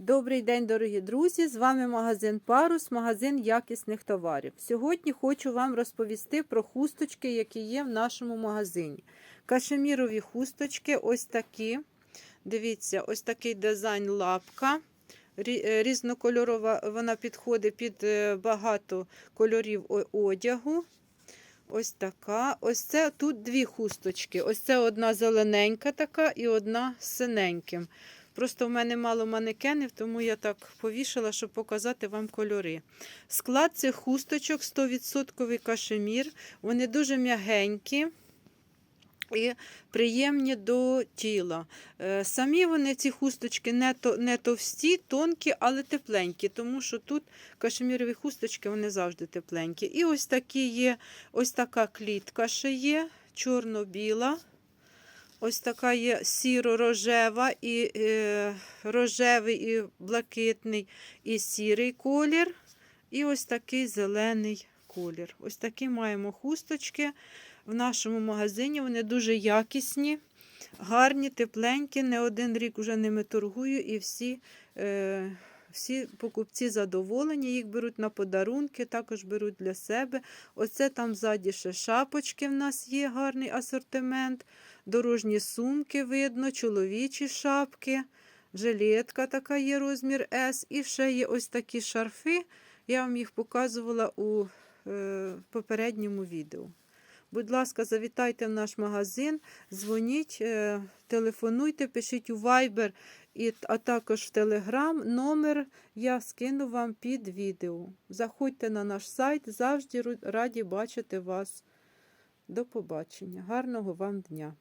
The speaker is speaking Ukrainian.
Добрий день, дорогі друзі! З вами магазин Парус, магазин якісних товарів. Сьогодні хочу вам розповісти про хусточки, які є в нашому магазині. Кашемірові хусточки ось такі. Дивіться, ось такий дизайн лапка. Е, Різнокольорова вона підходить під е, багато кольорів одягу. Ось така. Ось це тут дві хусточки. Ось це одна зелененька така і одна синеньким. Просто в мене мало манекенів, тому я так повішала, щоб показати вам кольори. Склад цих хусточок 100% кашемір. Вони дуже м'ягенькі і приємні до тіла. Е, Самі вони, ці хусточки, не, то, не товсті, тонкі, але тепленькі, тому що тут кашемірові хусточки вони завжди тепленькі. І ось такі є, ось така клітка ще є, чорно-біла. Ось така є сіро-рожева, і е, рожевий, і блакитний, і сірий колір. І ось такий зелений колір. Ось такі маємо хусточки в нашому магазині. Вони дуже якісні, гарні, тепленькі. Не один рік вже ними торгую, і всі, е, всі покупці задоволені. Їх беруть на подарунки, також беруть для себе. Оце там ззаді ще шапочки в нас є, гарний асортимент. Дорожні сумки видно, чоловічі шапки, жилетка така є розмір S. І ще є ось такі шарфи. Я вам їх показувала у е, попередньому відео. Будь ласка, завітайте в наш магазин, дзвоніть, е, телефонуйте, пишіть у Viber, а також в Telegram. Номер я скину вам під відео. Заходьте на наш сайт, завжди раді бачити вас. До побачення. Гарного вам дня!